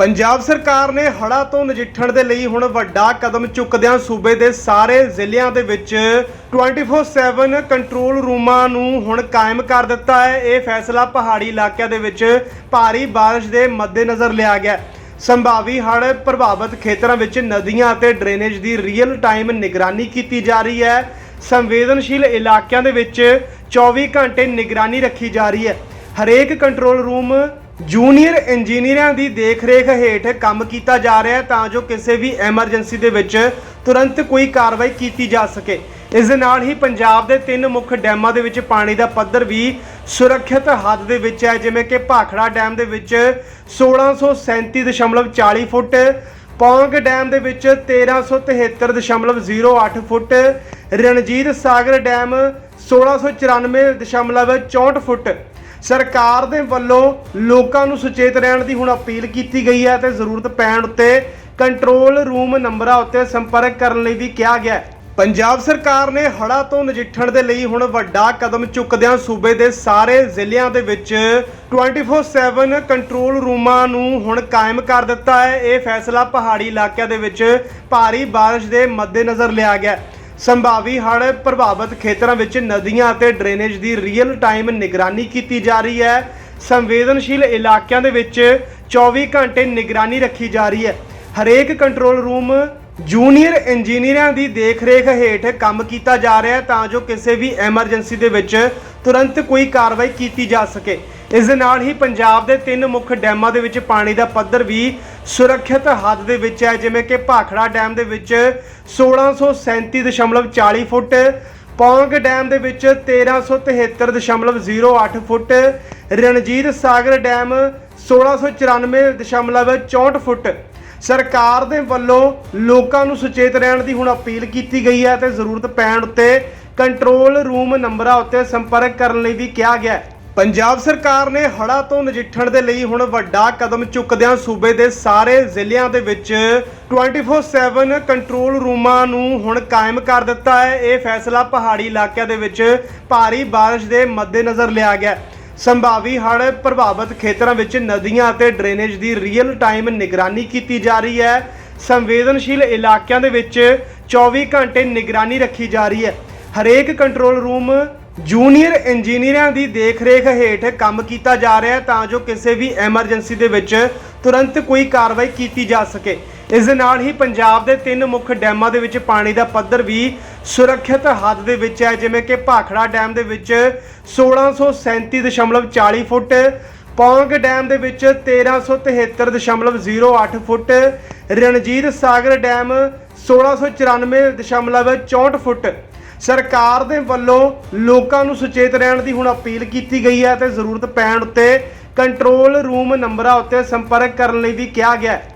ਪੰਜਾਬ ਸਰਕਾਰ ਨੇ ਹੜ੍ਹਾਂ ਤੋਂ ਨਜਿੱਠਣ ਦੇ ਲਈ ਹੁਣ ਵੱਡਾ ਕਦਮ ਚੁੱਕਦਿਆਂ ਸੂਬੇ ਦੇ ਸਾਰੇ ਜ਼ਿਲ੍ਹਿਆਂ ਦੇ ਵਿੱਚ 24/7 ਕੰਟਰੋਲ ਰੂਮਾਂ ਨੂੰ ਹੁਣ ਕਾਇਮ ਕਰ ਦਿੱਤਾ ਹੈ। ਇਹ ਫੈਸਲਾ ਪਹਾੜੀ ਇਲਾਕਿਆਂ ਦੇ ਵਿੱਚ ਭਾਰੀ ਬਾਰਿਸ਼ ਦੇ ਮੱਦੇਨਜ਼ਰ ਲਿਆ ਗਿਆ ਸੰਭਾਵੀ ਹੜ੍ਹ ਪ੍ਰਭਾਵਿਤ ਖੇਤਰਾਂ ਵਿੱਚ ਨਦੀਆਂ ਅਤੇ ਡਰੇਨੇਜ ਦੀ ਰੀਅਲ ਟਾਈਮ ਨਿਗਰਾਨੀ ਕੀਤੀ ਜਾ ਰਹੀ ਹੈ। ਸੰਵੇਦਨਸ਼ੀਲ ਇਲਾਕਿਆਂ ਦੇ ਵਿੱਚ 24 ਘੰਟੇ ਨਿਗਰਾਨੀ ਰੱਖੀ ਜਾ ਰਹੀ ਹੈ। ਹਰੇਕ ਕੰਟਰੋਲ ਰੂਮ ਜੂਨੀਅਰ ਇੰਜੀਨੀਅਰਾਂ ਦੀ ਦੇਖਰੇਖ ਹੇਠ ਕੰਮ ਕੀਤਾ ਜਾ ਰਿਹਾ ਹੈ ਤਾਂ ਜੋ ਕਿਸੇ ਵੀ ਐਮਰਜੈਂਸੀ ਦੇ ਵਿੱਚ ਤੁਰੰਤ ਕੋਈ ਕਾਰਵਾਈ ਕੀਤੀ ਜਾ ਸਕੇ। ਇਸ ਦੇ ਨਾਲ ਹੀ ਪੰਜਾਬ ਦੇ ਤਿੰਨ ਮੁੱਖ ਡੈਮਾਂ ਦੇ ਵਿੱਚ ਪਾਣੀ ਦਾ ਪੱਧਰ ਵੀ ਸੁਰੱਖਿਅਤ ਹੱਦ ਦੇ ਵਿੱਚ ਹੈ, ਜਿਵੇਂ ਕਿ ਭਾਖੜਾ ਡੈਮ ਦੇ ਵਿੱਚ 1637.40 ਫੁੱਟ, ਪੌਂਗ ਡੈਮ ਦੇ ਵਿੱਚ 1373.08 ਫੁੱਟ, ਰਣਜੀਤ ਸਾਗਰ ਡੈਮ 1694.64 ਫੁੱਟ। ਸਰਕਾਰ ਦੇ ਵੱਲੋਂ ਲੋਕਾਂ ਨੂੰ ਸੁਚੇਤ ਰਹਿਣ ਦੀ ਹੁਣ ਅਪੀਲ ਕੀਤੀ ਗਈ ਹੈ ਤੇ ਜ਼ਰੂਰਤ ਪੈਣ ਉੱਤੇ ਕੰਟਰੋਲ ਰੂਮ ਨੰਬਰਾਂ ਉੱਤੇ ਸੰਪਰਕ ਕਰਨ ਲਈ ਵੀ ਕਿਹਾ ਗਿਆ ਹੈ। ਪੰਜਾਬ ਸਰਕਾਰ ਨੇ ਹੜ੍ਹਾਂ ਤੋਂ ਨਜਿੱਠਣ ਦੇ ਲਈ ਹੁਣ ਵੱਡਾ ਕਦਮ ਚੁੱਕਦਿਆਂ ਸੂਬੇ ਦੇ ਸਾਰੇ ਜ਼ਿਲ੍ਹਿਆਂ ਦੇ ਵਿੱਚ 24/7 ਕੰਟਰੋਲ ਰੂਮਾਂ ਨੂੰ ਹੁਣ ਕਾਇਮ ਕਰ ਦਿੱਤਾ ਹੈ। ਇਹ ਫੈਸਲਾ ਪਹਾੜੀ ਇਲਾਕਿਆਂ ਦੇ ਵਿੱਚ ਭਾਰੀ ਬਾਰਿਸ਼ ਦੇ ਮੱਦੇਨਜ਼ਰ ਲਿਆ ਗਿਆ ਹੈ। ਸੰਭਾਵੀ ਹੜ੍ਹ ਪ੍ਰਭਾਵਿਤ ਖੇਤਰਾਂ ਵਿੱਚ ਨਦੀਆਂ ਅਤੇ ਡਰੇਨੇਜ ਦੀ ਰੀਅਲ ਟਾਈਮ ਨਿਗਰਾਨੀ ਕੀਤੀ ਜਾ ਰਹੀ ਹੈ। ਸੰਵੇਦਨਸ਼ੀਲ ਇਲਾਕਿਆਂ ਦੇ ਵਿੱਚ 24 ਘੰਟੇ ਨਿਗਰਾਨੀ ਰੱਖੀ ਜਾ ਰਹੀ ਹੈ। ਹਰੇਕ ਕੰਟਰੋਲ ਰੂਮ ਜੂਨੀਅਰ ਇੰਜੀਨੀਅਰਾਂ ਦੀ ਦੇਖਰੇਖ ਹੇਠ ਕੰਮ ਕੀਤਾ ਜਾ ਰਿਹਾ ਹੈ ਤਾਂ ਜੋ ਕਿਸੇ ਵੀ ਐਮਰਜੈਂਸੀ ਦੇ ਵਿੱਚ ਤੁਰੰਤ ਕੋਈ ਕਾਰਵਾਈ ਕੀਤੀ ਜਾ ਸਕੇ। ਇਸ ਦੇ ਨਾਲ ਹੀ ਪੰਜਾਬ ਦੇ ਤਿੰਨ ਮੁੱਖ ਡੈਮਾਂ ਦੇ ਵਿੱਚ ਪਾਣੀ ਦਾ ਪੱਧਰ ਵੀ ਸੁਰੱਖਿਅਤ ਹੱਦ ਦੇ ਵਿੱਚ ਹੈ, ਜਿਵੇਂ ਕਿ ਭਾਖੜਾ ਡੈਮ ਦੇ ਵਿੱਚ 1637.40 ਫੁੱਟ, ਪੌਂਗ ਡੈਮ ਦੇ ਵਿੱਚ 1373.08 ਫੁੱਟ, ਰਣਜੀਤ ਸਾਗਰ ਡੈਮ 1694.64 ਫੁੱਟ। ਸਰਕਾਰ ਦੇ ਵੱਲੋਂ ਲੋਕਾਂ ਨੂੰ ਸੁਚੇਤ ਰਹਿਣ ਦੀ ਹੁਣ ਅਪੀਲ ਕੀਤੀ ਗਈ ਹੈ ਤੇ ਜ਼ਰੂਰਤ ਪੈਣ ਉੱਤੇ ਕੰਟਰੋਲ ਰੂਮ ਨੰਬਰਾਂ ਉੱਤੇ ਸੰਪਰਕ ਕਰਨ ਲਈ ਵੀ ਕਿਹਾ ਗਿਆ ਹੈ। ਪੰਜਾਬ ਸਰਕਾਰ ਨੇ ਹੜ੍ਹਾਂ ਤੋਂ ਨਜਿੱਠਣ ਦੇ ਲਈ ਹੁਣ ਵੱਡਾ ਕਦਮ ਚੁੱਕਦਿਆਂ ਸੂਬੇ ਦੇ ਸਾਰੇ ਜ਼ਿਲ੍ਹਿਆਂ ਦੇ ਵਿੱਚ 24/7 ਕੰਟਰੋਲ ਰੂਮਾਂ ਨੂੰ ਹੁਣ ਕਾਇਮ ਕਰ ਦਿੱਤਾ ਹੈ। ਇਹ ਫੈਸਲਾ ਪਹਾੜੀ ਇਲਾਕਿਆਂ ਦੇ ਵਿੱਚ ਭਾਰੀ ਬਾਰਿਸ਼ ਦੇ ਮੱਦੇਨਜ਼ਰ ਲਿਆ ਗਿਆ ਸੰਭਾਵੀ ਹੜ੍ਹ ਪ੍ਰਭਾਵਿਤ ਖੇਤਰਾਂ ਵਿੱਚ ਨਦੀਆਂ ਅਤੇ ਡਰੇਨੇਜ ਦੀ ਰੀਅਲ ਟਾਈਮ ਨਿਗਰਾਨੀ ਕੀਤੀ ਜਾ ਰਹੀ ਹੈ। ਸੰਵੇਦਨਸ਼ੀਲ ਇਲਾਕਿਆਂ ਦੇ ਵਿੱਚ 24 ਘੰਟੇ ਨਿਗਰਾਨੀ ਰੱਖੀ ਜਾ ਰਹੀ ਹੈ। ਹਰੇਕ ਕੰਟਰੋਲ ਰੂਮ ਜੂਨੀਅਰ ਇੰਜੀਨੀਅਰਾਂ ਦੀ ਦੇਖਰੇਖ ਹੇਠ ਕੰਮ ਕੀਤਾ ਜਾ ਰਿਹਾ ਹੈ ਤਾਂ ਜੋ ਕਿਸੇ ਵੀ ਐਮਰਜੈਂਸੀ ਦੇ ਵਿੱਚ ਤੁਰੰਤ ਕੋਈ ਕਾਰਵਾਈ ਕੀਤੀ ਜਾ ਸਕੇ। ਇਸ ਦੇ ਨਾਲ ਹੀ ਪੰਜਾਬ ਦੇ ਤਿੰਨ ਮੁੱਖ ਡੈਮਾਂ ਦੇ ਵਿੱਚ ਪਾਣੀ ਦਾ ਪੱਧਰ ਵੀ ਸੁਰੱਖਿਅਤ ਹੱਦ ਦੇ ਵਿੱਚ ਹੈ, ਜਿਵੇਂ ਕਿ ਭਾਖੜਾ ਡੈਮ ਦੇ ਵਿੱਚ 1637.40 ਫੁੱਟ, ਪੌਂਗ ਡੈਮ ਦੇ ਵਿੱਚ 1373.08 ਫੁੱਟ, ਰਣਜੀਤ ਸਾਗਰ ਡੈਮ 1694.64 ਫੁੱਟ। ਸਰਕਾਰ ਦੇ ਵੱਲੋਂ ਲੋਕਾਂ ਨੂੰ ਸੁਚੇਤ ਰਹਿਣ ਦੀ ਹੁਣ ਅਪੀਲ ਕੀਤੀ ਗਈ ਹੈ ਤੇ ਜ਼ਰੂਰਤ ਪੈਣ ਉੱਤੇ ਕੰਟਰੋਲ ਰੂਮ ਨੰਬਰਾਂ ਉੱਤੇ ਸੰਪਰਕ ਕਰਨ ਲਈ ਵੀ ਕਿਹਾ ਗਿਆ ਹੈ।